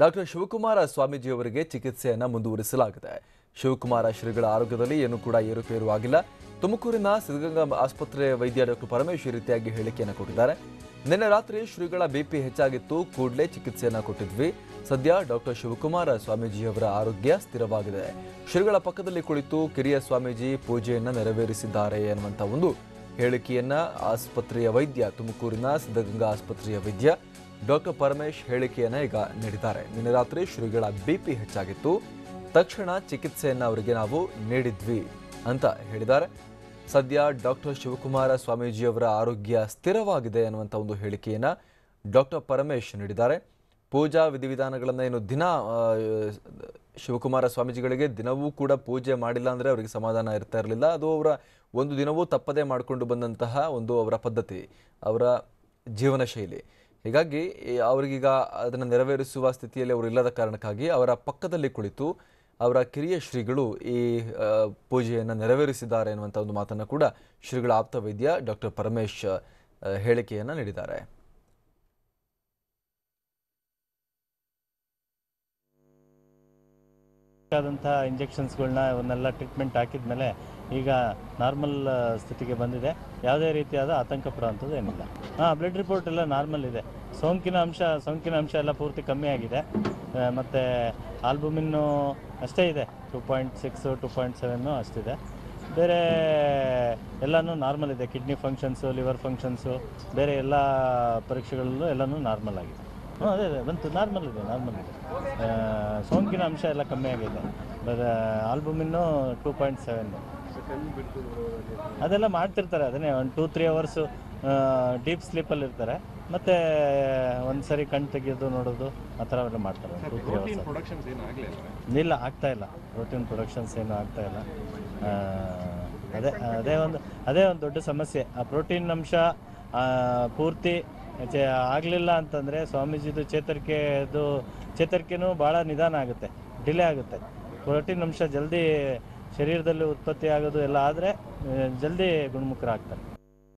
Doctor Shivakumara ಸ್ವಾಮೀಜಿಯವರಿಗೆ ಚಿಕಿತ್ಸೆಯನ್ನು ಮುಂದುವರಿಸಲಾಗಿದೆ. ಶಿವಕುಮಾರ ಶ್ರೀಗಳ ಆರೋಗ್ಯದಲ್ಲಿ ಏನೂ ಕೂಡ ಏರುಪೇರು ಆಗಿಲ್ಲ ತುಮಕೂರಿನ ಸಿದ್ಧಗಂಗಾ ಆಸ್ಪತ್ರೆ ವೈದ್ಯ ಡಾಕ್ಟರ್ ಪರಮೇಶ್ ಈ ರೀತಿಯಾಗಿ ಹೇಳಿಕೆಯನ್ನು ಕೊಟ್ಟಿದ್ದಾರೆ. ನಿನ್ನೆ ರಾತ್ರಿ ಶ್ರೀಗಳ ಬಿಪಿ ಹೆಚ್ಚಾಗಿತ್ತು, ಕೂಡಲೇ ಚಿಕಿತ್ಸೆಯನ್ನು ಕೊಟ್ಟಿದ್ವಿ. ಸದ್ಯ ಡಾಕ್ಟರ್ ಶಿವಕುಮಾರ ಸ್ವಾಮೀಜಿಯವರ ಆರೋಗ್ಯ ಸ್ಥಿರವಾಗಿದೆ. ಶ್ರೀಗಳ ಪಕ್ಕದಲ್ಲಿ ಕುಳಿತು ಕಿರಿಯ ಸ್ವಾಮೀಜಿ ಪೂಜೆಯನ್ನು ನೆರವೇರಿಸಿದ್ದಾರೆ ಎನ್ನುವಂಥ ಒಂದು ಹೇಳಿಕೆಯನ್ನು ಆಸ್ಪತ್ರೆಯ ವೈದ್ಯ, ತುಮಕೂರಿನ ಸಿದ್ಧಗಂಗಾ ಆಸ್ಪತ್ರೆಯ ವೈದ್ಯ ಡಾಕ್ಟರ್ ಪರಮೇಶ್ ಹೇಳಿಕೆಯನ್ನು ಈಗ ನೀಡಿದ್ದಾರೆ. ನಿನ್ನೆ ರಾತ್ರಿ ಶ್ರೀಗಳ ಬಿಪಿ ಹೆಚ್ಚಾಗಿತ್ತು. ತಕ್ಷಣ ಚಿಕಿತ್ಸೆಯನ್ನು ಅವರಿಗೆ ನಾವು ನೀಡಿದ್ವಿ ಅಂತ ಹೇಳಿದ್ದಾರೆ. ಸದ್ಯ ಡಾಕ್ಟರ್ ಶಿವಕುಮಾರ ಸ್ವಾಮೀಜಿಯವರ ಆರೋಗ್ಯ ಸ್ಥಿರವಾಗಿದೆ ಅನ್ನುವಂಥ ಒಂದು ಹೇಳಿಕೆಯನ್ನು ಡಾಕ್ಟರ್ ಪರಮೇಶ್ ನೀಡಿದ್ದಾರೆ. ಪೂಜಾ ವಿಧಿವಿಧಾನಗಳನ್ನು ಏನು ದಿನ ಶಿವಕುಮಾರ ಸ್ವಾಮೀಜಿಗಳಿಗೆ ದಿನವೂ ಕೂಡ ಪೂಜೆ ಮಾಡಿಲ್ಲ ಅಂದರೆ ಅವರಿಗೆ ಸಮಾಧಾನ ಇರ್ತಾ ಇರಲಿಲ್ಲ. ಅದು ಅವರ ಒಂದು ದಿನವೂ ತಪ್ಪದೇ ಮಾಡಿಕೊಂಡು ಬಂದಂತಹ ಒಂದು ಅವರ ಪದ್ಧತಿ, ಅವರ ಜೀವನ ಶೈಲಿ ಹೀಗಾಗಿ ಅವರಿಗೀಗ ಅದನ್ನು ನೆರವೇರಿಸುವ ಸ್ಥಿತಿಯಲ್ಲಿ ಅವರು ಇಲ್ಲದ ಕಾರಣಕ್ಕಾಗಿ ಅವರ ಪಕ್ಕದಲ್ಲಿ ಕುಳಿತು ಅವರ ಕಿರಿಯ ಶ್ರೀಗಳು ಈ ಪೂಜೆಯನ್ನು ನೆರವೇರಿಸಿದ್ದಾರೆ ಎನ್ನುವಂಥ ಒಂದು ಮಾತನ್ನು ಕೂಡ ಶ್ರೀಗಳ ಆಪ್ತ ವೈದ್ಯ ಡಾಕ್ಟರ್ ಪರಮೇಶ್ ಹೇಳಿಕೆಯನ್ನು ನೀಡಿದ್ದಾರೆ. ಬೇಕಾದಂಥ ಇಂಜೆಕ್ಷನ್ಸ್ಗಳನ್ನ ಇವನ್ನೆಲ್ಲ ಟ್ರೀಟ್ಮೆಂಟ್ ಹಾಕಿದ್ಮೇಲೆ ಈಗ ನಾರ್ಮಲ್ ಸ್ಥಿತಿಗೆ ಬಂದಿದೆ. ಯಾವುದೇ ರೀತಿಯಾದ ಆತಂಕ ಪಡುವಂಥದ್ದು ಏನಿಲ್ಲ. ಹಾಂ ಬ್ಲಡ್ ರಿಪೋರ್ಟ್ ಎಲ್ಲ ನಾರ್ಮಲ್ ಇದೆ. ಸೋಂಕಿನ ಅಂಶ ಸೋಂಕಿನ ಅಂಶ ಎಲ್ಲ ಪೂರ್ತಿ ಕಮ್ಮಿ ಆಗಿದೆ. ಮತ್ತು ಆಲ್ಬುಮಿನ್ನು ಅಷ್ಟೇ ಇದೆ. Two point six two point seven ಅಷ್ಟಿದೆ. ಬೇರೆ ಎಲ್ಲನೂ ನಾರ್ಮಲ್ ಇದೆ. ಕಿಡ್ನಿ ಫಂಕ್ಷನ್ಸು ಲಿವರ್ ಫಂಕ್ಷನ್ಸು ಬೇರೆ ಎಲ್ಲ ಪರೀಕ್ಷೆಗಳಲ್ಲೂ ಎಲ್ಲನೂ ನಾರ್ಮಲ್ ಆಗಿದೆ. ಹ್ಞೂ ಅದೇ ಅದೇ ಬಂತು ನಾರ್ಮಲ್ ಇದೆ ನಾರ್ಮಲ್ ಇದೆ. ಸೋಂಕಿನ ಅಂಶ ಎಲ್ಲ ಕಮ್ಮಿ ಆಗಿದೆ. But albumin two point seven ಅದೆಲ್ಲ ಮಾಡ್ತಿರ್ತಾರೆ ಅದನ್ನೇ ಒಂದು ಟೂ ತ್ರೀ ಅವರ್ಸು ಡೀಪ್ ಸ್ಲೀಪಲ್ಲಿ ಇರ್ತಾರೆ. ಮತ್ತು ಒಂದು ಸರಿ ಕಣ್ಣು ತೆಗೆಯೋದು ನೋಡೋದು ಆ ಥರ ಎಲ್ಲ ಮಾಡ್ತಾರೆ ಟೂ ತ್ರೀ ಅವರ್ಸ್ ಇಲ್ಲ? ಆಗ್ತಾ ಇಲ್ಲ. ಪ್ರೋಟೀನ್ ಪ್ರೊಡಕ್ಷನ್ಸ್ ಏನು ಆಗ್ತಾ ಇಲ್ಲ. ಅದೇ ಅದೇ ಒಂದು ಅದೇ ಒಂದು ದೊಡ್ಡ ಸಮಸ್ಯೆ. ಆ ಪ್ರೋಟೀನ್ ಅಂಶ ಪೂರ್ತಿ ಚೆ- ಆಗಲಿಲ್ಲ ಅಂತಂದರೆ ಸ್ವಾಮೀಜಿದು ಚೇತರಿಕೆದು, ಚೇತರಿಕೆನೂ ಭಾಳ ನಿಧಾನ ಆಗುತ್ತೆ, ಡಿಲೇ ಆಗುತ್ತೆ. ಪ್ರೋಟೀನ್ ಅಂಶ ಜಲ್ದಿ ಶರೀರದಲ್ಲಿ ಉತ್ಪತ್ತಿ ಆಗೋದು ಎಲ್ಲ ಆದರೆ ಜಲ್ದಿ ಗುಣಮುಖರಾಗ್ತಾರೆ.